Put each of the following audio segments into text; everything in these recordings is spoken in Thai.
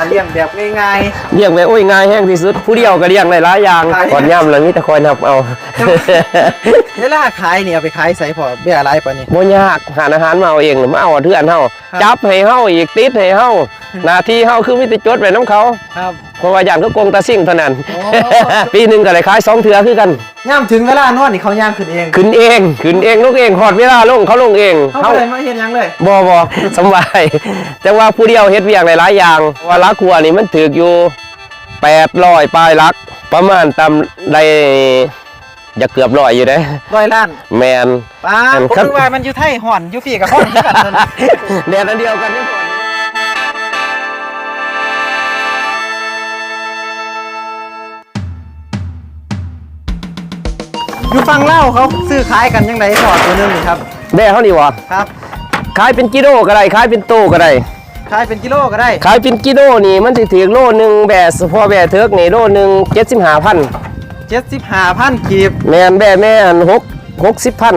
การเลี้ยงแบบง่ายเลี้ยงไว้โอ้ยง่ายแห้งที่สุด ผู้เดียวก็เลี้ยงได้หลายอย่างหลายอย่างก่อนย่ำแล้วมีแต่คอยนับเอาๆเวลาขายเนี่ยเอาไปขายใส่พอเบี้ยอะไรปะนี่บ่ยากหาอาหารมาเอาเองมาเอาเทือนเฮาครับจับให้เฮาอีกติดให้เฮาหน้าที่เฮาคือมีแต่จดไว้นํเขาครับเพราะว่าย่านเขาโกงตาซิ่งเท่านั้นโอ้ปีหนึงก็ได้ขายสองเทื่อคือกัน ย่ำถึงเวลานอนนี่เขาย่างขึ้นเองขึ้นเองขึ้นเองลงเองหอดเวลาลงเขาลงเองเขาเฮาเลยไม่เห็นหยังเลยบ่บ่สำบาย แต่ว่าผู้เดียวเฮ็ดเวียกหลายๆอย่างว่าลักครัวนี่มันถือกอยู่800ปลายลัก ประมาณตำได้อย่าเกือบร้อยอยู่เด้ร้อยล้านแมนป้าอันผมครับนึกว่ามันอยู่ไทยห่อนอยู่พี่กับห่อนคือกันนั่นน่ะแดนอันเดียวกัน อนอยู่ฟังเล่าวเขาซื้อขายกันยังไงพอตัวหนึงนี่ครับแด่เขานี่วะครับขายเป็นกิโลก็ได้ขายเป็นโตก็ได้ขายเป็นกิโลก็ได้ขายเป็นกิโลนี่มันสิถือโลหนึงแบะพอแบะเทิกนี่โลหนึง75,000เจ็ดสิบห้าพันกีบแมนแบะแม่อันหกหกสิบพัน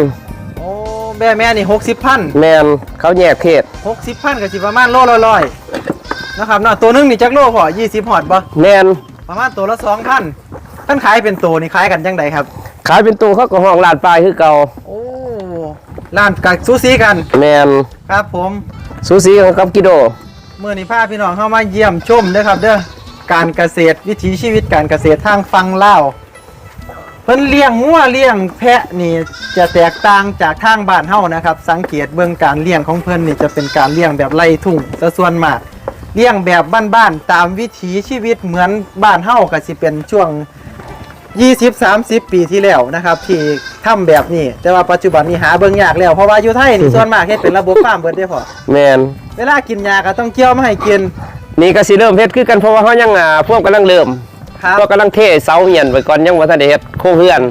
โอ้แม่แม่นี่หกสิบพันแมนเขาแยกเขตหกสิบพันกับสิประมาณโลละร้อยนะครับเนาะตัวหนึงนี่จักโลพอยี่สิบหอดบ่แมนประมาณตัวละสองพันท่านขายเป็นตัวนี่ขายกันยังไงครับ ขายเป็นโตเขาก็ห้องลาดปลายคือเก่าโอ้ร้านกับซูซีกัน แมนครับผมสูสีกับกิโลเมื่อนี้พาพี่น้องเข้ามาเยี่ยมชมเด้อครับ เด้อการเกษตรวิถีชีวิตการเกษตรทางฟังเล่าวเพิ่นเลี้ยงงัวเลี้ยงแพะนี่จะแตกต่างจากทางบ้านเฮานะครับ สังเกตเบื้องการเลี้ยงของเพิ่นนี่จะเป็นการเลี้ยงแบบไร่ทุ่งซะส่วนมาก เลี้ยงแบบบ้านๆตามวิถีชีวิตเหมือนบ้านเฮาก็สิเป็นช่วง 20-30 ปีที่แล้วนะครับ ที่ทำแบบนี้ แต่ว่าปัจจุบันนี้หาเบิ่งยากแล้ว เพราะว่าอยู่ไทยนี่ส่วนมากเฮ็ดเป็นระบบฟาร์มเบิดเด้อพ่อแมนเวลากินยาก็ต้องเกี่ยวมาให้กินนี่ก็สิเริ่มเฮ็ดคือกันเพราะว่าเขายังอ่าพวกกำลังเริ่มครับพวกกำลังเทเสาเหียนไปก่อนยังบ่ทันได้เฮ็ดโครงเฮือน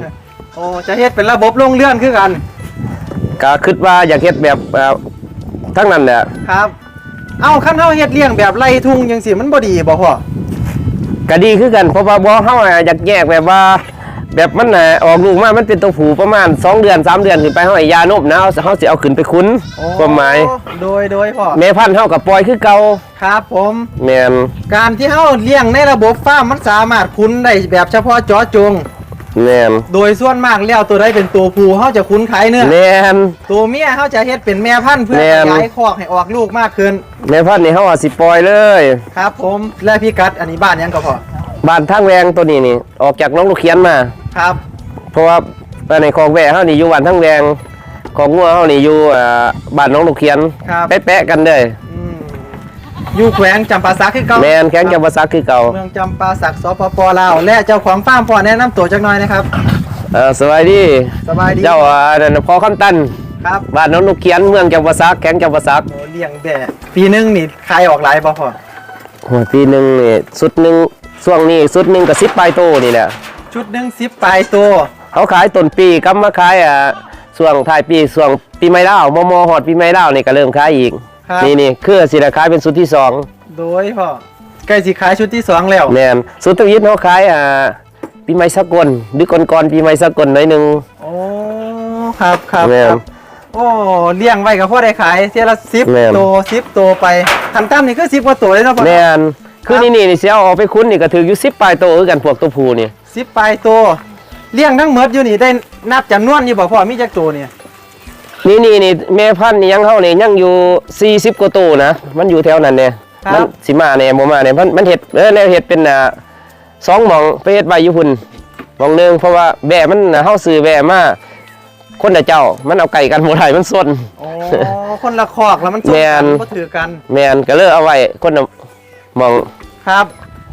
โอ้จะเฮ็ดเป็นระบบลงเลื่อนคือกันก็คิดว่าอยากเฮ็ดแบบอ่าทั้งนั้นแหละครับ เอ้าคันเฮาเฮ็ดเลี้ยงแบบไร่ทุ่งจังซี่มันบ่ดีบ่พ่อ ก็ดีคือกันเพราะว่าบ่เฮาอะอยากแยกแบบว่า แบบมันน่ะออกลูกมา มันเป็นตัวผู้ประมาณ 2 เดือน 3 เดือนขึ้นไปเฮาให้ยานมนะเฮาเฮาสิเอาขึ้นไปคุ้นโอ้ความหมายโดยโดยพ่อแม่พันธุ์เฮาก็ปล่อยคือเก่าครับผม แม่นการที่เฮาเลี้ยงในระบบฟาร์มมันสามารถคุ้นได้แบบเฉพาะเจาะจง แม่นโดยส่วนมากแล้วตัวใดเป็นตัวผู้เฮาจะคุ้นขายเนื้อแม่นตัวเมียเฮาจะเฮ็ดเป็นแม่พันธุ์เพื่อแม่ขน ยายคอกให้ออกลูกมากขึ้นแม่พันธุ์นี่เฮาอะสิปล่อยเลย ครับ ผมและพี่กัดอันนี้บ้านหยังก็พอบ้านทางแวงตัวนี้นี่ ออกจากน้องลูกเขียนมา ครับเพราะว่าบ้านในคลองแวเฮานี่อยู่บ้านทางแวงของงัวเฮานี่อยู่อ่าบ้านน้องลูกเขียนครับแปะๆกันเลย อืม อยู่แขวงจำปาสักคือเก่าแม่นแข็งจะบ่ซักคือเก่าเมืองจำปาสักสปปลาวและเจ้าของฟาร์มพ่อแนะนำตัวจักหน่อยนะครับเออสวัสดีสบายดีเจ้าอ่านั่นน่ะพ่อคำตันครับบ้านน้องลูกเขียนเมืองจังหวัดซักแข็งจังหวัดซักโอ้เลี้ยงแบะปีหนึงนี่ขายออกหลายบ่พ่อโอ้ยปีหนึงนี่สุดหนึงช่วงนี้สุดหนึงก็10ปลายโตนี่แหละชุดหนึงสิบปลายตัวเขาขายต้นปีกำมาขายอ่าช่วงท้ายปีช่วงปีใหม่ดาวมมฮอดปีใหม่ดาวนี่ก็เริ่มขายอีก ครับ นี่นี่คือสิได้ขายเป็นสุดที่สองโดยพ่อใกล้สิขายชุดที่สองแล้วแม่นสุดทวิตเขาขายอ่าปีใหม่สากลหรือก่อนๆปีใหม่สากลหน่อยหนึง โอ้ครับครับแม่นครับโอ้เลี้ยงไว้กับพ่อได้ขายเทียละสิบแม่น ตัวสิบตัวไปทันตั้มนี่คือสิบกว่าตัวเลยเนาะพ่อแม่นคือนี่นี่นี่สิเอาออกไปคุ้นนี่ก็ถืออยู่10ปลายโตคือกันพวกตัวผู้นี่สิบปลายตัวเลี้ยงทั้งหมดอยู่นี่ได้นับจำนวนอยู่บ่พ่อมีจักตัวเนี่ย นี่นี่นี่แม่พันธุ์นี่ยังเฮานี่ยังอยู่40กว่าตัวนะมันอยู่แถวนั้นเนี่ยครับ มันสิมาเนี่ยบ่มาเนี่ยมันมันเฮ็ดเออแล้วเฮ็ดเป็นอ่าสองหม่องไปเฮ็ดไว้อยู่พุ่นหม่องหนึงเพราะว่าแบะมันน่ะเฮาซื้อแบะมาคนละเจ้า มันเอาไก่กันบ่ได้มันสนโอ้คนละคอกแล้วมันส่งแม่กัน นก็ถือกัน แม่นก็เลยเอาไว้คนละหม่องครับ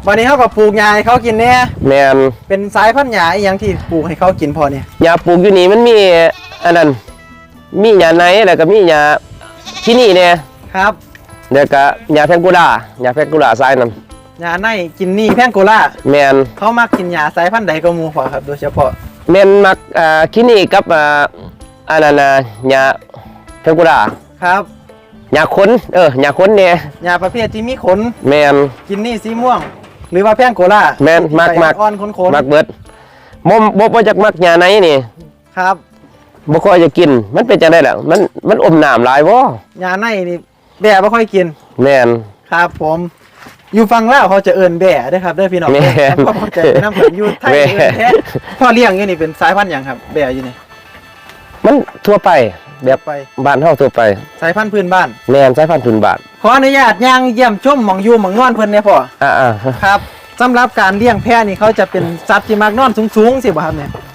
วันนี้เขาก็ปลูกหญ้าให้เขากินแน่แม่นเป็นสายพันธุ์หญ้าอหยังที่ปลูกให้เขากินพอเนี่ยยาปลูกอยู่นี่มันมีอันนั้น มีหญ้าในแล้วก็มีหญ้าที่นี่เนี่ยครับแล้วก็หญ้าแพงกูดาหญ้าแพงกูดาทรายนั่นหญ้าในกินนี่แพงโกล่าแม่นเขามักกินหญ้าสายพันธุ์ใดก็หมูพอครับ โดยเฉพาะแม่นมักอ่าคินี่กับอ่าอันนั้นน่ะหญ้าเทงกุดาครับหญ้าขนเออหญ้าขนเนี่ยหญ้าประเภทที่มีขนแม่น กินนี่สีม่วง หรือว่าแพงโกล่าแม่นมักใบมักอ่อนขนขนมักเบิดบ่บ่บ่จักมักหญ้าไหนนี่ ครับ บ่ค่อยจะกิน มันเป็นจังได๋ล่ะมันมันอมน้ำหลายบ่หญ้าในนี่แบะไม่ค่อยกิน แม่นครับ ผม อยู่ฟังลาวเขาจะเอิ้นแบ่เด้อครับเด้อพี่น้องแม่นทำความเข้าใจไปนำกันอยู่ไทยแม่เอิ้นแท้พ่อเลี้ยงอยู่นี่เป็นสายพันธุ์หยังครับ แบ่อยู่นี่มันทั่วไปแบบไปบ้านเฮาทั่วไปสายพันธุ์พื้นบ้าน แม่นสายพันธุ์ทุนบาทขออนุญาตย่างเยี่ยมชมหมองอยู่หมองนอนเพิ่นเนี่ยพ่ออ่าครับสำหรับการเลี้ยงแพะนี่เขาจะเป็นสัตว์ที่มักนอนสูงๆสิบ่ครับเนี่ยๆ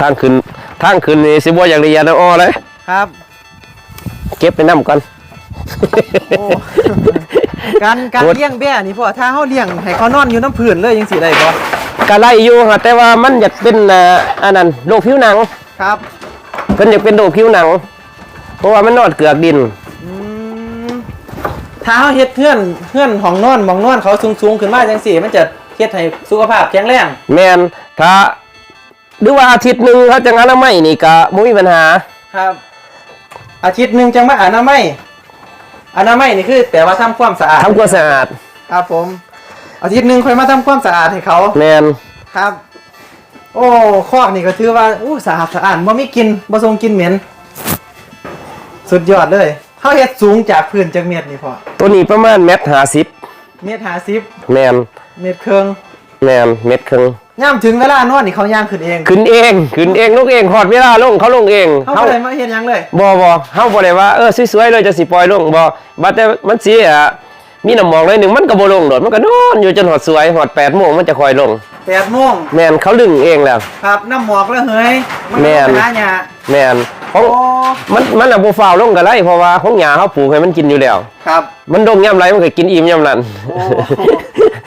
ทางขึ้นทางขึ้นนี่สิบ่อย่างละเอียดละอ้อเลยครับ เก็บไปนํก่อน โอ้ การการโอ้ เลี้ยงแบะนี่พ่อถ้าเฮาเลี้ยงให้เขานอนอยู่น้ำพื้นเลยจังซี่ได้บ่ก็ไล่อยู่ฮะแต่ว่ามันอยากเป็นอ่าอันนั้นโรคผิวหนังครับเพิ่นอยากเป็นโรคผิวหนัง เพราะว่ามันนอนเกือกดิน อืมถ้าเฮาเฮ็ดเฮือนเฮือนห้องนอนหมองนอนเขาสูงๆขึ้นมาจังซี่มันจะเฮ็ดให้สุขภาพแข็งแรง แม่นถ้า หรือว่าอาทิตย์หนึงเขาจังอนามัยนี่ก็บ่มีปัญหา ครับ อาทิตย์หนึงจังมาอนามัยอนามัยนี่คือแปลว่าทำความสะอาดทำความสะอาด ครับผม อาทิตย์หนึงค่อยมาทำความสะอาดให้เขาแม่นครับ โอ้คอกนี่ก็ถือว่าอู้สะอาดสะอาดบ่มีกลินบ่ทรงกลินเหม็น สุดยอดเลยเขาเฮ็ดสูงจากพื้นจากเมตรนี่พอตัวนี้ประมาณเม็ดห้าสิบเมตรห้าสิบแม่นเมตรครึ่งแม่นเม็ดครึ่ง ย่ามถึงเวลานอนนี่เขาย่างขึ้นเองขึ้นเองขึ้นเองลงเองหอดเวลาลงเขาลงเองเขาบ่ได้มาเฮ็ดหยังเลยบ่บ่เฮาบ่ได้ว่าเออสวยๆเลยจะสิปล่อยลงบ่บัดแต่มันสิอะมีน้ำหมอกเลยหนึงมันก็บ่ลงโดดมันก็นอนอยู่จนหอดสวยหอด8โมงมันจะค่อยลง8โมงแม่นเขาลึงเองแล้วครับน้ำหมอกแล้วเฮ้ยมันแม่นไปหาหญ้าแม่น ของโอ้มันมันน่ะบ่ฟ้าวลงก็ไรเพราะว่าของหญ้าเฮาปลูกให้มันกินอยู่แล้ว ครับ มันดงยามไรมันก็กินอิ่มยามนั้นโอ้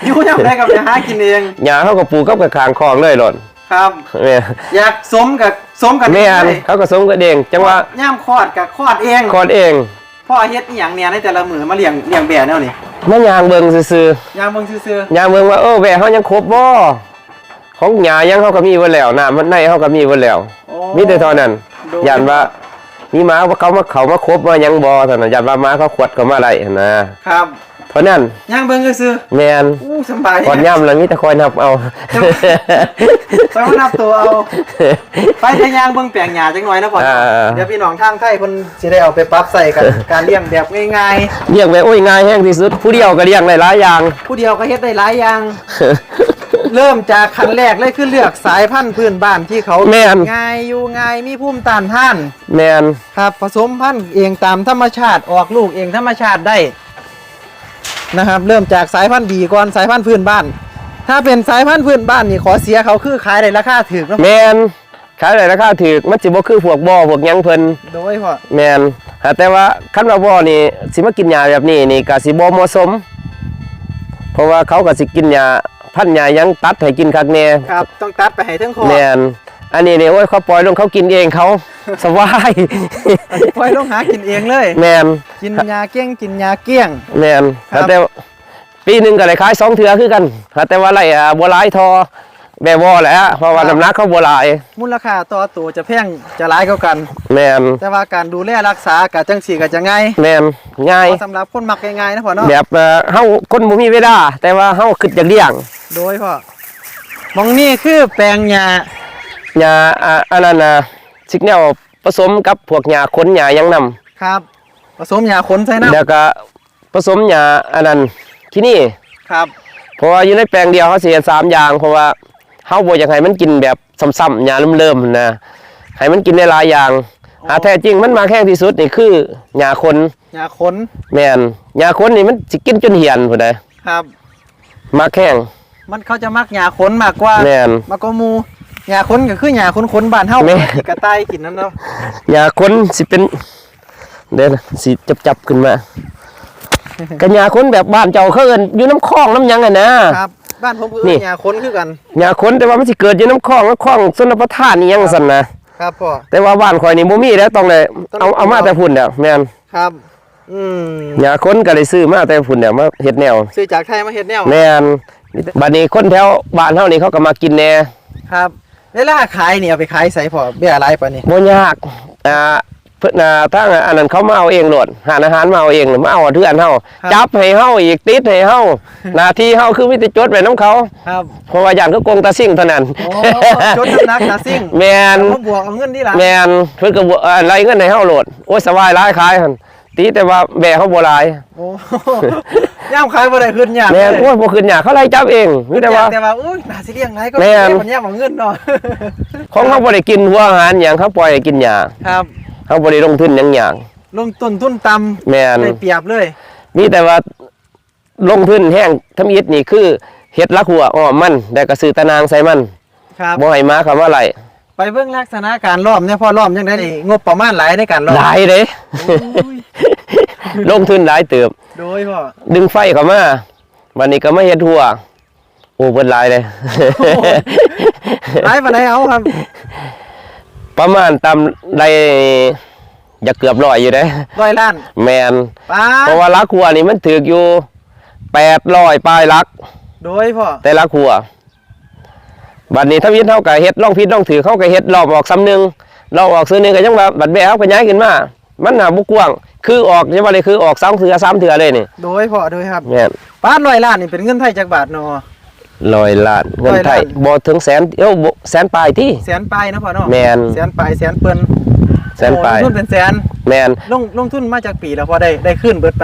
อยู่ยามใดกับจะหากินเองหญ้าเฮาก็ปลูกกับกระคางคลองเลยโลดครับแม่นอยากสมกับสมกับแม่นเลยเขาก็สมกับเองจังว่าย่ามคลอดกับคลอดเองคลอดเองพ่อเฮ็ดอีหยังเนี่ยในแต่ละมื้อมาเลี้ยงเลี้ยงแบะแนวนี้มายางเบิ่งซื่อๆย่างเบิ่งซื่อยามเมืองว่าเออแหวเขายังครบบ่ของหยายังเขาก็มีไว้แล้วน้ำมันในเขาก็มีไว้แล้วๆโอ้มีแต่เท่านั้นโด ยยันว่ามีหมาว่าเขามาเขามาครบมายังบ่เท่านั้นยันว่าหมาเขาขวดก็มาได้นะครับเพราะนั้นย่างเบิ่งซื่อแมนๆอู้สำบายก่อนย่ำแล้วมีแต่คอยนับเอาไปมานับตัวเอาไปทะยางเบิ่งแปลงหญ้าจังหน่อยนะพ่ออ่าเดี๋ยวพี่น้องทางไทยเพิ่นสิได้เอาไปปรับใส่กันการเลี้ยงแบบง่ายเลี้ยงไปโอ้ยง่ายแห้งที่สุดผู้เดียวก็เลี้ยงได้หลายอย่างๆผู้เดียวก็เฮ็ดได้หลายอย่าง เริ่มจากขั้นแรกเลยคือเลือกสายพันธุ์พื้นบ้านที่เขาแม่น ง่ายอยู่ง่ายมีภูมิต้านทานแมนครับผสมพันธุ์เองตามธรรมชาติออกลูกเองธรรมชาติได้นะครับ เริ่มจากสายพันธุ์ดีก่อนสายพันธุ์พื้นบ้าน ถ้าเป็นสายพันธุ์พื้นบ้านนี่ขอเสียเขาคือขายได้ราคาถูกเนาะแมนขายได้ราคาถูกมันสิบ่คือพวกบ่อพวกหยังเพิ่นโดยพ่อแมนแต่ว่าคันว่าบ่อนี่สิมากินยาแบบนี้นี่ก็สิบ่เหมาะสม เพราะว่าเขาก็สิกินยา พันยาหยังตัดให้กินคักแน่ครับ ต้องตัดไปให้ทั้งคอแมนอันนี้เนี่ยโอ้ยเขาปล่อยลงเขากินเองเขาสบายปล่อยลงหากินเองเลยแมนกินยาเกี้ยงกินยาเกี้ยงแมนครับแต่ว่าปีหนึ่งก็เลยขายสองเทือคือกันแต่ว่าไรอะบัวลายทอ แบบวอแหละเพราะว่าน้ำหนักเขาบัวลาย มูลค่าต่อตัวจะแพงจะหลายกว่ากัน แมนแต่ว่าการดูแลรักษากับจังสีก็จะง่ายแมนง่าย เพราะสำหรับคนมักง่ายๆนะพ่อเนาะแบบเอ่อเฮาคนบ่มีเวลาแต่ว่าเฮาคิดจะเลี้ยงโดยพ่อมองนี่คือแปลงหญ้าหญ้าอะอันนั้นน่ะสิกแนวผสมกับพวกหญ้าขนหญ้าหยังนํครับผสมหญ้าขนใส่น้ำแล้วก็ผสมหญ้าอันนั้นที่นี่ครับ เพราะว่าอยู่ในแปลงเดียวเขาเสียสามอย่างเพราะว่า เฮาบ่อยากให้มันกินแบบซ้ำๆหญ้าเริ่มๆนะให้มันกินได้หลายอย่างหาแท้จริงมันมาแค่ที่สุดนี่คือหญ้าคนหญ้าขนแม่นหญ้าคนนี่มันสิกินจนเหี่ยนพุ่นน่ะครับมาแข้งมันเขาจะมักหญ้าขนมากกว่าแม่นมากกว่าหมูหญ้าขนก็คือหญ้าขนขนๆบ้านเฮาแม่ที่กระต่ายกินนั่นเนาะหญ้าคนสิเป็นเด้อนะสิจับๆขึ้นมากัหญ้าคนแบบบ้านเจ้าเขาเอิ้นอยู่น้ำคลองน้ำหยังอะนะครับ บ้านผมคือนี่ หญ้าขนคือกัน หญ้าคนแต่ว่ามันสิเกิดอยู่น้ำคลองน้ำคลองชนประทานนี่ยังซั่นนะครับพ่อ แต่ว่าบ้านข่อยนี่บ่มีแล้วต้องเลยเอาเอามาแต่พุ่นแล้วแม่นครับ อืมหญ้าคนก็เลยซื้อมาแต่พุ่นเนี่ยมาเฮ็ดแนวซื้อจากไทยมาเฮ็ดแนวแม่นบัดนี้คนแถวบ้านเฮานี่เขาก็มากินแหน่ ครับเวลาขายเนี่ยเอาไปขายใส่พอเบี้ยอะไรปะนี่บ่ยาก อ่า เพิ่นน่ะทางอันนั้นเขามาเอาเองโลดหาอาหารมาเอาเองมาเอาเทือนเฮาจับให้เฮาอีกติดให้เฮาหน้าที่เฮาคือมีแต่จดไว้นํเขาครับเพราะว่าย่านเขาโกงตาซิ่งเท่านั้นโอ้จดน้ำหนักตาซิ่งแม่นเอามาบวกเอาเงินนี่ล่ะแม่นเพิ่นก็บ่อะไรเงินให้เฮาโลดโอ้ยสบายหลายขายหั่นตีแต่ว่าแบะเขาบ่หลายโอ้ย่ามขายบ่ได้ขึ้นยากแม่นเลยโอ้ยบ่ขึ้นยากเขาไล่จับเองมีแต่ว่าแต่ว่าอุ้ยน่าสิเลี้ยงไรก็แม่นมันย่ามเอาเงินเนาะของเขาบ่ได้กินหัวอาหารหยังเขาปล่อยให้กินหญ้าครับ เขาบ่ได้ลงทุนหยังหยังลงต้นทุนต่แม่นำได้เปรียบเลย มีแต่ว่าลงทุนแห้งทำอิฐนี่คือเฮ็ดละหัวอ้อมมันได้ก็ซื้อตะนางใส่มันครับบ่ให้มาคำว่าไรไปเบิ่งลักษณะการล้อมเนี่ยพอล้อมยังได้นี่งบประมาณหลายในการล้อมหลายเด้อุ้ยลงทุนหลายเติบโดยพ่อดึงไฟเข้ามาวันนี้ก็มาเฮ็ดหัวโอ้เบิดหลายเลยหลายปานใดเอาครับ ประมาณตามได้อย่าเกือบร้อยอยู่เด้ร้อยล้านแมนป้าเพราะว่าลักหัวนี่มันถือกอยู่800ปลายลัก โดยพ่อแต่ละหัวบัดนี้ถ้าวินเท่ากับเฮ็ดล่องพิษล่องถือเขาก็เฮ็ดรอบออกซ้ำหนึงรอบออกซื้อหนึงก็ยังว่าบัดแบะเขาก็ย้ายขึ้นมามันหนาบุกว้าง คือออกยังว่าเลยคือออกสองเถือสามเถือเลยนี่โดยพ่อโดยครับแม่นป้าร้อยล้านนี่เป็นเงินไทยจักบาทเนาะ ร้อยล้านเงินไทยร้อยล้านบ่ถึงแสนเอ้าบ่แสนปลายที่แสนปลายนะพ่อเนาะแม่นแสนปลายแสนเปิ้นแสนปลายโอ้ลงทุนเป็นแสนแม่นลงลงทุนมาจากปีแล้วพอได้ได้ขึ้นเบิดไป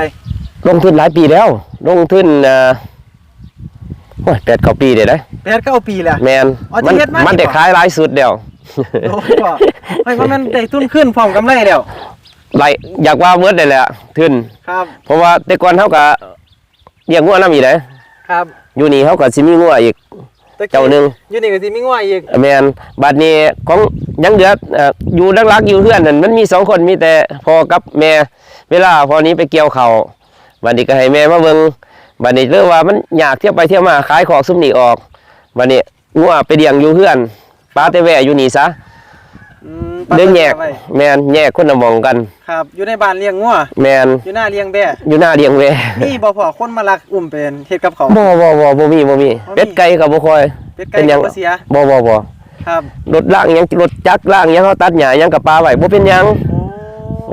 ลงทุนหลายปีแล้ว ลงทุนเอ่อโอ้ยแปดเก้าปีเด้ได้แปดเก้าปีแล้วแม่นอ๋อที่เฮ็ดมามันนี่ได้บ่ขายหลายสุดเดียวโอ้ยพ่อไม่ว่ามันได้ทุนขึ้นพร้อมกำไรแล้วไหลอยากว่าเบิดได้แหละทุนครับ เพราะว่าแต่ก่อนเฮาก็เลี้ยงงัวนํอีกเด้ครับ อยู่นี่เขาก็สิมีงัวอีกตะกี้เจ้าหนึ่ง อยู่นี่ก็สิมีง่วยอีกแมนบัดนี้ของยังเหลือเอ่ออยู่รักๆอยู่เพื่อนนั่นมันมีสองคนมีแต่พ่อกับแม่ เวลาพอนี้ไปเกี่ยวเขาวบัดนี้ก็ให้แม่มาเบิ่งบัดนี้เรื่องว่ามันอยากเที่ยวไปเที่ยวมาขายของซุมนี่ออกบัดนี้งัวไปเลี้ยงอยู่เพื่อนป้าแต่แว่อยู่นี่ซะ อืมเรื่องแยกไว้แมนแยกคนละหมองกัน ครับ อยู่ในบ้านเลี้ยงงัวแมนอยู่หน้าเลี้ยงแบะอยู่หน้าเลี้ยงแว่นี่บ่พอคนมาลักอุ้มเป็นเฮ็ดกับเขาว บ่บ่บ่บ่มีบ่มีบ่มี เป็ดไก่ก็บ่ค่อย เป็ดไก่เป็นหยังก็บ่เสียบ่บ่บ่ครับรถล่างหยังรถจักรล่างหยังเขาตัดหญ้าหยังกับปลาไว้บ่เป็นหยังโอ้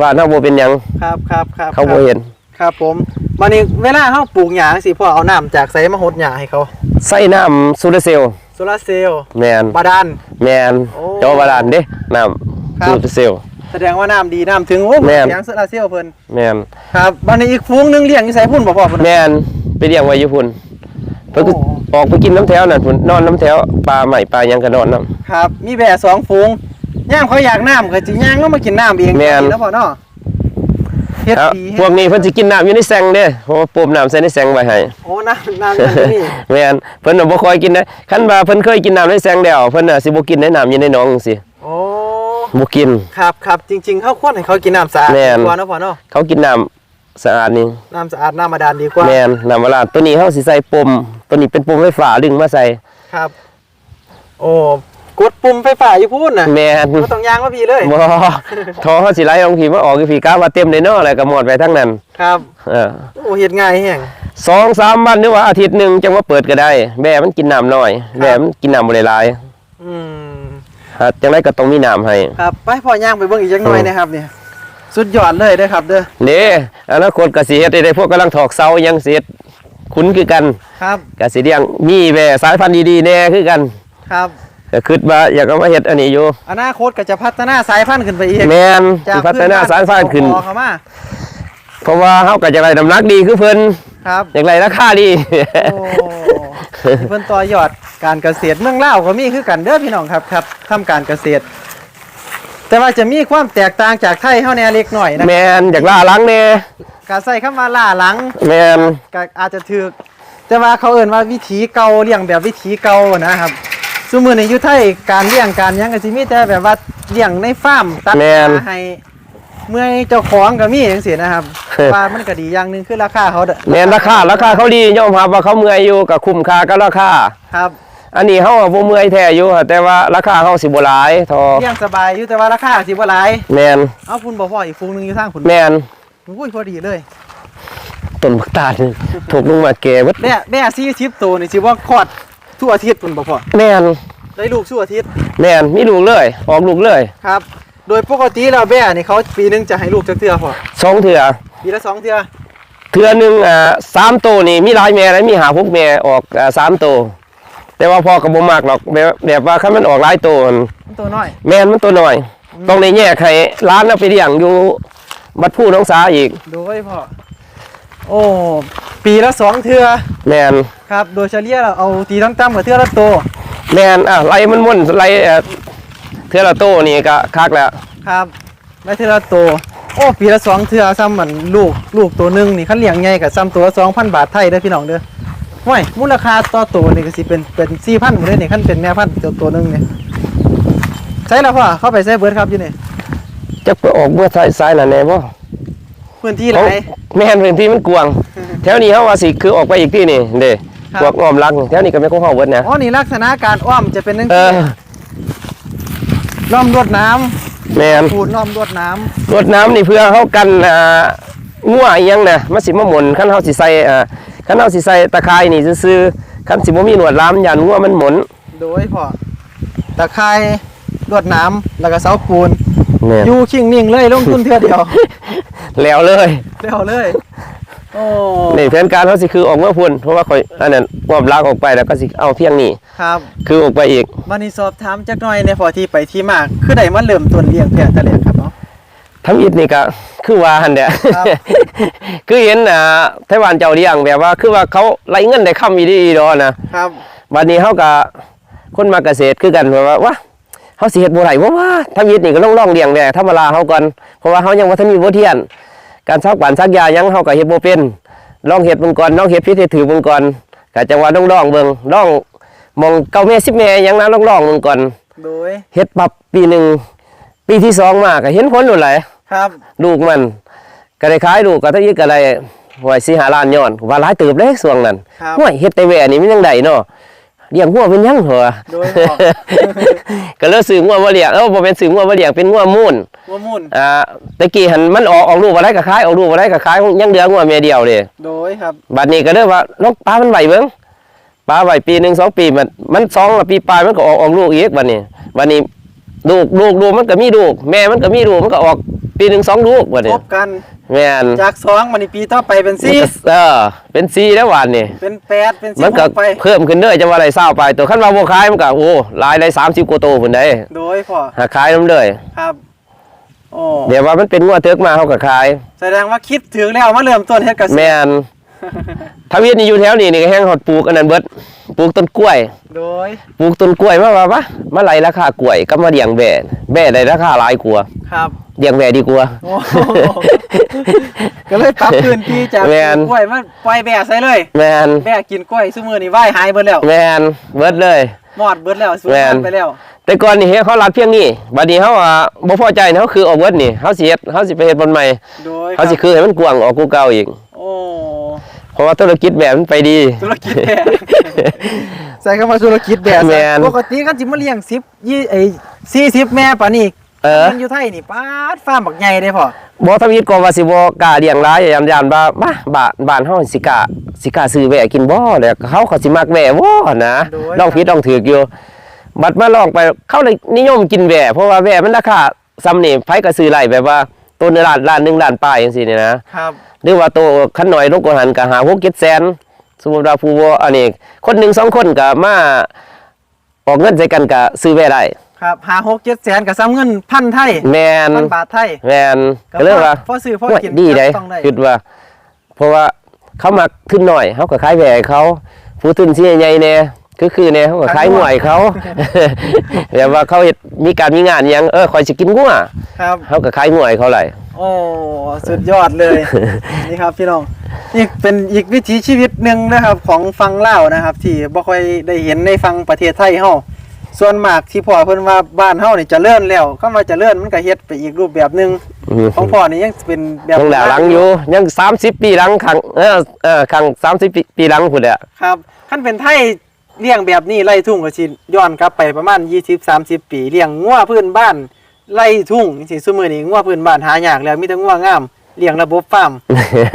ว่าเฮาบ่เป็นหยังครับครับครับเขาบ่เห็นครับผมวันนี้เวลาเฮาปลูกหญ้าจังซี่พ่อเอาน้ำจากไสมาหดหญ้าให้เขา ใส่น้ำโซลาร์เซลล์ โซลาร์เซลล์แมนบาดาล แมนโอ้จอบาดาลเด้น้ครัำบโซลาร์เซลล์แสดงว่าน้ำดีน้ำถึงโอ้แม่น เสียงโซลาร์เซลล์เพิ่นแมนครับวันนี้อีกฟูงหนึงเลี้ยงอยู่ไสพุ่นบ่พ่อพุ่นแมนไปเลี้ยงไว้อยู่พุ่นเพิ่นก็โอ้ ออกไปกินน้ำแถวนั่นพุ่นนอนน้ำแถวปลาใหม่ปลาหยังก็นอนน้ ครับ มีแบะสองฟูงย่ามเขาอยากน้ำก็สิย่างลงมากินน้ำเองแม่นแล้วพ่อเนาะ เฮ็ดำแล้วดีพวกนี้เพิ่นสิกินน้ำอยู่ในแซงเด้เพราะว่าปมน้ำใส่ในแซงไว้ให้โอ้น้ำน้ำอย่างนี้แมนเพิ่นน่ะบ่ค่อยกินนะคันว่าเพิ่นเคยกินน้ำในแซงแล้วเพิ่นน่ะสิบ่กินในน้ำอยู่ในหนองจังซี่โอ้บ่กินครับครับจริงๆเขาควรให้เขากินน้ำสะอาดแม่ดีนกว่าเนาะพ่อเนาะเขากินน้ำสะอาดนี่น้ำสะอาดน้ำบาดาลดีกว่าแมนน้ำบาดาลตัวนี้เฮาสิใส่ปมตัวนี้เป็นปมไฟฟ้าดึงมาใส่ครับ โอ้ กดปุ่มไฟฟ้าอยู่พูดน่ะแมนก็ต้องยางมาพี่เลยบ่ทอเขาสิไล่องผีมาออกอีผีกาว่าเต็มเลยเนาะอะไรก็หมดไปทั้งนั้น ครับเออโอ้เฮ็ดง่ายแฮงสองสามวันหรือว่าอาทิตย์หนึ่งจังว่าเปิดก็ได้แม่มันกินน้ำน้อยแม่มันกินน้ำบ่ได้หลายอืมฮะจังไดก็ต้องมีน้ำให้ครับไปพ่อย่างไปเบิ่งอีกจักหน่อยนะครับเนี่ยสุดยอดเลยเด้อครับเด้อเด้อนาคตก็สิเฮ็ดได้พวกกำลังถอกเสายังสิเฮ็ดคุ้นคือกัน ครับก็สิเลี้ยงมีแม่สายพันธุ์ดีๆแน่คือกัน ครับ ก็คิดว่าอยากเอามาเฮ็ดอันนี้อยู่อนาคตก็จะพัฒนาสายพันธุ์ขึ้นไปอีกแม่นจาสิกพัฒนาสายพันธุ์ขึ้นพอเข้ามาเพราะว่าเฮาก็จะได้น้ำหนักดีคือเพิ่นครับอยากได้ราคาดี โอ้เพิ่นต่อยอดการเกษตรเมืองลาวก็มีคือกันเด้อพี่น้องครับครับทำการเกษตร แต่ว่าจะมีความแตกต่างจากไทยเฮาแหน่เล็กหน่อยนะแม่นอยากล่าหลังแน่การใส่คำว่าล่าหลังแม่นก็อาจจะถือแต่ว่าเขาเอ่นว่าวิถีเก่าเลี้ยงแบบวิถีเก่านะครับ สมือในอยุไทยการเลี้ยงการหยังก็สิมีแต่แบบว่าเลี้ยงในฟาร์มตัดแม่นหญ้าให้เมื่อยเจ้าของก็มีจังซี่นะครับว่ามันก็ดีอย่างหนึงคือราคาเขาเด้อแม่นราคาราคาเขาดียอมรับว่าเขาเมื่อยอยู่กับคุ้มค่ากับราคาครับอันนี้เฮาอะบ่เมื่อยแท้อยู่แต่ว่าราคาเฮาสิบ่หลายทอเลี้ยงสบายอยู่แต่ว่าราคาสิบ่หลายแม่นเอาพุ่นบ่พออีกฟูงหนึงอยู่ทางพุ่นแม่นอุ้ยพอดีเลยต้นบักตาลนี่ถูกลงมาแก่เบิด แม่แม่40ตัวนี่สิบ่คลอด ทั่วอาทิตย์พุ่นบ่พอแม่นได้ลูกทั่วอาทิตย์แม่นมีลูกเลยออกลูกเลยครับ โดยปกติแล้วแม่นี่เขาปีหนึงจะให้ลูกจักเทื่อพอสองเถื่อปีละสองเทื่อเถื่อหนึงอ่าสามโตวนี่มีหลายแม่และมีหาพวกแม่ออกอ่าสามโตวแต่ว่าพ่อก็บ่มักหรอกแบบแบบว่าคันมันออกหลายโตวนั่นมันตัวน้อย แม่นมันตัวน้อย ต้องได้แยกให้ร้านเอาไปเลี้ยงอยู่บัดผู้น้องสาอีกโดยพ่อ โอ้ ปีละสองเทือแมนครับ โดยเฉลี่ยเราเอาตีตั้งตั้มกับเทือละโตแมนอะไล่มันม่วนไล่เอ่อเทือละโตนี่ก็คักแล้ว ครับได้เทือละโต โอ้ปีละสองเทือซ้ำเหมือนลูกลูกตัวหนึ่งนี่ขั้นเลี้ยงไงกับซ้ำตัวสองพันบาทไทยเด้อพี่น้องเด้อห้วยมูลค่าต่อตัวนี่ก็สิเป็นเป็นสี่พันหมดเลยนี่ขั้นเป็นแม่พันธุ์ตัวตัวหนึ่งเนี่ยใช่แล้วพ่อเข้าไปใช้เบิร์ดครับอยู่นี่ จะไปออกเมื่อซ้ายซ้ายน่ะแน่บ่ พื้นที่ไหนแม่นพื้นที่มันกวาง แถวนี้เฮาว่าสิคือออกไปอีกที่นี่เด้ครับ พวกอ้อมรักนี่แถวนี้ก็ไม่นของเฮาเบิดนะอ๋อนี่ลักษณะการอ้อมจะเป็นนั่นเออล้อมรวดน้ำแม่นปูนล้อมรวดน้ำรดน้ำนี่เพื่อเฮากันอ่างัวอีหยังน่ะมันสิมาหมุนคันเฮาสิใส่อ่าคันเฮาสิใส่ตะไคร้นี่ซื่อๆคันสิบ่มีหนวดลามยันงัวมันหมุนโดยพอตะไคร้รวดน้ำแล้วก็เสาปูนแม่น อยู่ชิงนิ่งเลยลงทุนเทื่อเดียว แล้วเลยเร็วเลยโอ้นี่แผนการเขาสิคือออกเมื่อพุ่นเพราะว่าข่อยอันนั้นวอบลากออกไปแล้วก็สิเอาเพียงนี้ครับ คือออกไปอีกวันนี้สอบถามจักหน่อยในพอที่ไปที่มากคือได้มาเริ่มต้นเลี้ยงแพะตะเลียครับเนาะทั้งอิดนี่ก็คือว่าหันเด้อครับคือเห็นอ่าไต้หวันเจ้าเลี้ยงแบบว่าคือว่าเขาไล่เงินได้ค่ำอีดีดอนะครับวันนี้เขาก็คนมาเกษตรคือกันแบบว่าว่า เขาสิเฮ็ดบ่ได้ว่าว่าทั้งอิดนี่ก็ต้องลองเลี้ยงแหน่ธรรมดาเขาก่อนเพราะว่าเขายังบ่ทันมีบ่เทียน การซักปานซักยายังเขาก็เฮ็ดบ่เป็นลองเฮ็ดเบิ่งก่อนลองเฮ็ดพิธีถือเบิ่งก่อนก็จังว่าต้องลองเบิ่งลองมองเก้าแม่10แม่หยังนะลองลองเบิ่งก่อนโดยเฮ็ดปรับปีหนึ่งปีที่สองมาก็เห็นผลหลุดไหลายครับลูกมันก็ได้ขายลูกก็ทั้งยี่ก็ได้หวยสิหาล้านย้อนว่าหลายเติบเลยส่วงนั้นครับห้วยเฮ็ดแต่แหวนี่มันยังได้เนาะ เลี้ยงงัวเป็นหยังเหรอโดยบอกก็เลยซื้องัวมาเลี้ยงเออบ่เป็นซื้องัวมาเลี้ยงเป็นงัวมูนว่ามุ่นอ่าตะกี้หันมันออกออกลูกบ่ได้ก็ขายออกลูกบ่ได้ก็ขายยังเหลืองัวแม่เดียวเด้โดยครับบัดนี้ก็เลยว่าลองปลามันไหวเบิ่งปลาไหวปีหนึงสองปีมันมันสองละปีปลายมันก็ออกออกลูกอีกบัดนี้บัดนี้ลูกลูกลูกมันก็มีลูก แม่มันก็มีลูกมันก็ออก ปีหนึงสองลูกบัดพนี้บกันแม่นจากสองมันนี่ปีต่อไปเป็นสี่เออเป็นซีแล้วหวานนี่เป็นแปดเป็นสิมันบก็หกไปเพิ่มขึ้นเด้อจะว่าอะไรเศร้าไปตัวขั้นว่าโบขายมันก็โอ้หลายได้สามสิบกว่าโตพุ่นได้โดยพอหาขายน้ำเลยครับโอ้เดี๋ยวว่ามันเป็นงัวเทือกมาเขาก็ขาย แสดงว่าคิดถึงแล้วมาเริ่มต้นเฮ็ดเกษตรแม่น ทวีตนี่อยู่แถวนี้นี่ก็แห้งหอดปลูกอันนั้นเบิดปลูกต้นกล้วย โดยปลูกต้นกล้วยมาว่าปะมาไล่ราคากล้วยก็มาเลี้ยงแบ่แบ่ได้ราคาหลายกว่าครับเลี้ยงแบ่ดีกว่า โอ้ก็เลยปรับพื้นที่จากแม่น กล้วยมาปล่อยแบะใส่เลยแม่นแบะกินกล้วยซุมื้อนี่ว่ายหายเบิดแล้วแม่นเบิดเลย หมอดเบิดแล้วสูญแม่น พันธุ์ไปแล้ว แต่ก่อนนี่เฮ็ดเขารัดเพียงนี้บัดนี้เขาอะบ่พอใจนะเขาคือออกเบิดนี่เขาสิเฮ็ดเขาสิไปเฮ็ดบนใหม่โดยเขาสิคือให้มันกว้างออกกูเก่าอีก โอ้ เพราะว่าธุรกิจแบบมันไปดี ธุรกิจแบะใส่คำว่าธุรกิจแบะแม่น ปกติกันสิมาเลี้ยง10ยี่ไอ้40แม่ปานนี้เออมันอยู่ไทยนี่ปาดฟาร์มบักใหญ่เด้พ่อ บ่ทวีตก็ว่าสิบ่กล้าเลี้ยงหลายยามยานว่าบ้าบ้านบ้านเฮาสิกล้าสิกล้าซื้อแวะกินบ่แล้วเขาเขาสิมักแวะบ่นะลองผิดลองถูกอยู่ บัดมาลองไปเขาเลยนิยมกินแวะเพราะว่าแวะมันราคาซ้ำนี่ไผก็ซื้อไล่แบบว่าตัวเนื้อล้านล้านหนึงล้านปลายจังซี่นี่นะครับ หรือว่าตัวคันน้อยลงกว่าหันก็หา6 7แสนสมมุติว่าผู้บ่อันนี้คนหนึงสองคนก็มาออกเงินใส่กันก็ซื้อแวะได้ครับหา6 7แสนก็ซ้ำเงินพันไทยแม่นพันบาทไทยแม่นก็เลยว่าพอซื้อพอโอ้ยกินดีเลยต้องได้คิดว่า เพราะว่าเขามาขึ้นหน่อยเขาก็ขายแหวให้เขาผู้ทุนที่ใหญ่ๆเนี่ยก็คือเนี่ยเขาก็ขายหน่วยเขาแบบว่าเขาเฮ็ดมีการมีงานหยังเออคอยสิกินงัวครับเขาก็ขายหน่วยเขาไหลาย โอ้สุดยอดเลย นี่ครับพี่น้องนี่เป็นอีกวิถีชีวิตหนึ่งนะครับ ของฟังเล่าวนะครับ ที่บ่ค่อยได้เห็นในฟังประเทศไทยเฮาส่วนมากที่พ่อเพิ่นว่าบ้านเฮานี่เจะเลื่อนแล้วก็มาเจะเลื่อนมันก็เฮ็ดไปอีกรูปแบบหนึงของพ่อนี่ยังเป็นแบบยังหลาหลังอยู่ยังสามสิบปีหลังขังเออเออขังสามสิบปีหลังพุ่นแหละครับคันเป็นไทยเลี้ยงแบบนี้ไล่ทุ่งก็สิย้อนกลับไปประมาณ20 30 ปีเลี้ยงงัวพื้นบ้าน ไล่ทุ่งจังซี่ซุมื้อนี้งัวพื้นบ้านหายากแล้วมีแต่งัวงามเลี้ยงระบบฟาร์ม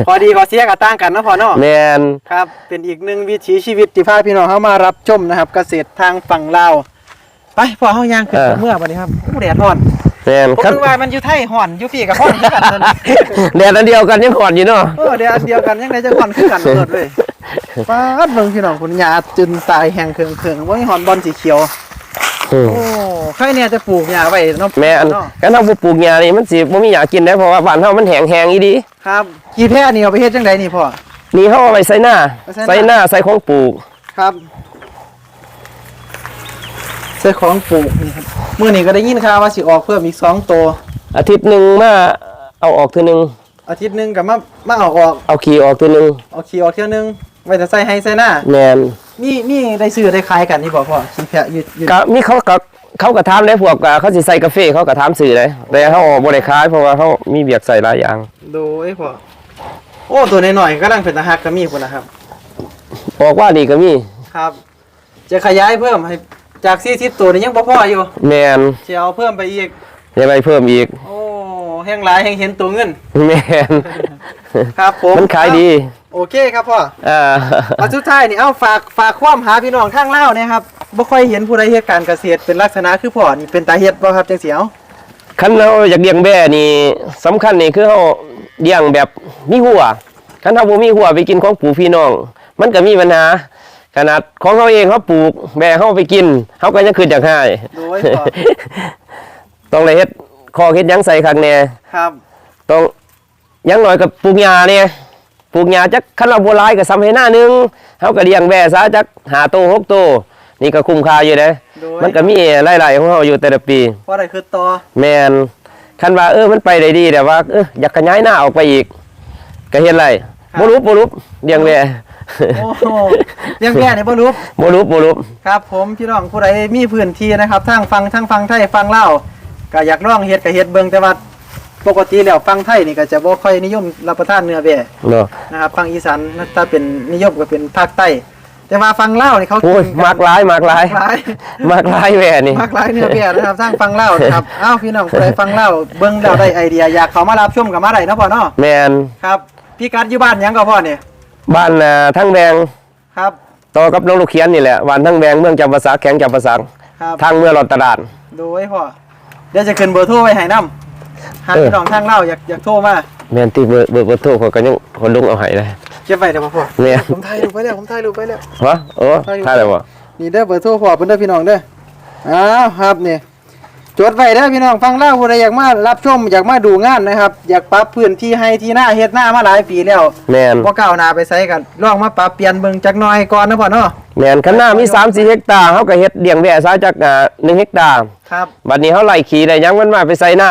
พอดีก็เสียก็ต่างกันเนาะพ่อเนาะแมนครับเป็นอีกหนึ่งวิถีชีวิตที่พาพี่น้องเข้ามารับชมนะครับ เกษตรทางฝั่งลาวไปพอเฮาย่างขึ้นเมื่อวันนี้ครับผู้แดดร้อนแมนผมครับนึกว่ามันอยู่ไทยห่อนอยู่พี่กับห่อนคือกันนั่นแดดอันเดียวกันยังขอนอยู่เนาะเออเดี๋ยวอันเดียวกันยังไงจะห่อนคือกันเกิดเลยป้าดเบิ่งพี่น้องคุณยาจึนตายแห้งเคืองเคืองว่าห่อนบอลสีเขียว อืม โอ้ใครเนี่ยจะปลูกหญ้าไว้เนาะแม่อันเนาะกันเฮาบ่ปลูกหญ้านี่มันสิบ่มีหญ้ากินได้เพราะว่าบ้านเฮามันแห้งแห้งอีดีครับกี่แพร่นี่เอาไปเฮ็ดจังไดนี่พ่อ นี่เฮาเอาไว้ใส่หน้าไว้ใส่หน้าใส่หน้าใส่ของปลูก ครับใส่ของปลูกนี่ครับมื้อนี้ก็ได้ยินข่าวว่าสิออกเพิ่มอีกสองตัวอาทิตย์หนึงมาเอาออกเทื่อหนึงอาทิตย์หนึงก็มามาเอาออกเอาขี้ออกเทื่อหนึงเอาขี้ออกเที่ยวหนึง ไว้จะใส่ให้ใส่หน้า แม่นนี่นี่ได้ซื้อได้ขายกันนี่บ่พ่อขี้แพะยืดยืดก็มีเขาก็เขาก็ถามได้พวกก็เขาสิใส่กาแฟเขาก็ถามสื่อเลยแต่เฮาบ่ได้ขายเพราะว่าเฮามีเบียกใส่หลายอย่างโดยพ่อโอ้ตัวน้อยๆกำลังเป็นตาฮักก็มีพุ่นนะครับ บอกว่านี่ก็มีครับ จะขยายเพิ่มให้จาก40ตัวนี่ยังบ่พออยู่แม่นสิเอาเพิ่มไปอีกอย่าไปเพิ่มอีก โอ้ แห้งหลายแห้งเห็นตัวเงินแม่นครับผมมันขายดี โอเคครับพ่ออ่ามาสุดท้ายนี่เอาฝากฝากความหาพี่น้องข้างเล่าวนะครับบ่ค่อยเห็นผู้ใดเฮ็ดการเกษตรเป็นลักษณะคือพ่อนี่เป็นตาเฮ็ดบ่ครับจังเสียวคันเราอยากเลี้ยงแบ่นี่สำคัญนี่คือเฮาเลี้ยงแบบมีหัวคันเฮาบ่มีหัวไปกินของปู่พี่น้อง มันก็มีปัญหาขนาดของเขาเองเขาปลูกแบ่เฮาไปกินเฮาก็ยังคืนอยากให้ โดยพ่อ ต้องเลยเฮ็ด คอกเฮ็ดหยังใส่คักแน่ครับต้องอยังน้อยกับปลูกหญ้าเนี่ยปลูกหญ้าจักคันเราบ่หลายก็ซ้ำให้หน้าหนึงเฮาก็เลี้ยงแบ่ซะจัก5โต6โตนี่ก็คุ้มค่าอยู่เด้โดยมันก็มีรายๆของเฮาอยู่แต่ละปีเพราะอะไรคือต่อแม่นคันว่าเออมันไปได้ดีแต่ว่าเอออยากขยายหน้าออกไปอีก ก็เฮ็ดไรบ่รู้บ่รู้เลี้ยงแบ่โอ้โหยังแก่นี่บ่รู้บ่รู้บ่รู้ครับ ผมพี่น้องผู้ใดมีพื้นที่นะครับทางฟังทางฟังไทยฟังลาว ก็อยากลองเฮ็ดก็เฮ็ดเบิ่งแต่ว่าปกติแล้วฟังไทยนี่ก็จะบ่ค่อยนิยมรับประทานเนื้อแบะเนาะนะครับฟังอีสานถ้าเป็นนิยมก็เป็นภาคใต้แต่ว่าฟังลาวนี่เขาโอ้ยกินกันมากหลายมากหลายหลายมากหลายแม่นี่มากหลายเนื้อแบะนะครับทางฟังลาวนะครับอ้าวพี่น้องผู้ใดฟังลาวเบิ่งแล้วได้ไอเดียอยากเข้ามารับชมก็มาได้เนาะพ่อเนาะแม่นครับพี่กัดอยู่บ้านหยังก็พ่อเนี่ยบ้านน่ะทั้งแบงครับต่อกับน้องลูกเขียนนี่แหละบ้านทั้งแบงเมืองจำปาสักแข็งจำปาสักครับทางเมืองหลอดตลาดดูไว้พ่อ เดี๋ยวจะขึ้นเบอร์โทรไว้ให้นํหากเออพี่น้องทางลาวอยากอยากโทรมาแม่นที่เบอร์เบอร์เบอร์โทรเขาก็ยังคนลงเอาให้เลยเก็บไว้เดี๋ยวพ่อเนี่ยผมถ่ายรูปไว้แล้วผมถ่ายรูปไว้แล้วฮะโอ้ท่าได้บ่นี่เด้อเบอร์โทรพ่อเพิ่นเด้อพี่น้องเด้ออ้าวครับนี่ จดไว้เด้อพี่น้องฟังเล่าวผู้ใดอยากมารับชมอยากมาดูงานนะครับ อยากปรับพื้นที่ให้ที่หน้าเฮ็ดหน้ามาหลายปีแล้วแม่นบ่ก้าวหน้าไปใส่กันลองมาปรับเปลี่ยนเบิ่งจักหน่อยก่อนนะพ่อเนาะแม่นคันหน้ามี3-4เฮกตาร์เฮาก็เฮ็ดเลี้ยงแบ่ซะจักอ่า1เฮกตาร์ครับบัดนี้เฮาไล่ขี่ได้หยังมันมาไปใส่หน้า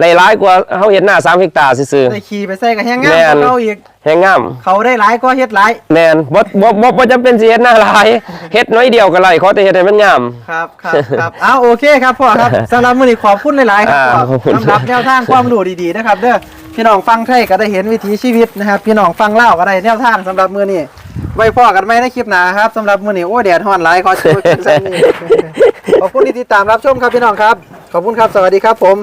หลายๆกว่าเฮาเฮ็ดหน้า3เฮกตาร์ซื่อได้ขี่ไปใส่ก็แฮงงามแม่นกว่าเก่าอีก ๆแฮงงามเขาได้หลายก็เฮ็ดหลายแม่นบ่บ่บ่บ่จำเป็นสิเฮ็ดหน้าหลายเฮ็ดน้อยเดียวก็ไล่ขอแต่เฮ็ดให้มันงาม ครับครับครับ เอาโอเคครับพ่อครับสำหรับมื้อนี้ขอบคุณหลายๆครับอ่าพ่อขอบคุณ สำหรับแนวทางความรู้ดีๆนะครับเด้อพี่น้องฟังไทยก็ได้เห็นวิถีชีวิตนะครับ พี่น้องฟังเล่าวก็ได้แนวทางสำหรับมื้อนี้ไว้พ่อกันไหมในคลิปหน้าครับสำหรับมื้อนี้โอ้แดดร้อนหลายขอช่วยกันสักนิดขอบคุณที่ติดตามรับชมครับพี่น้องครับ ขอบคุณครับสวัสดีครับผม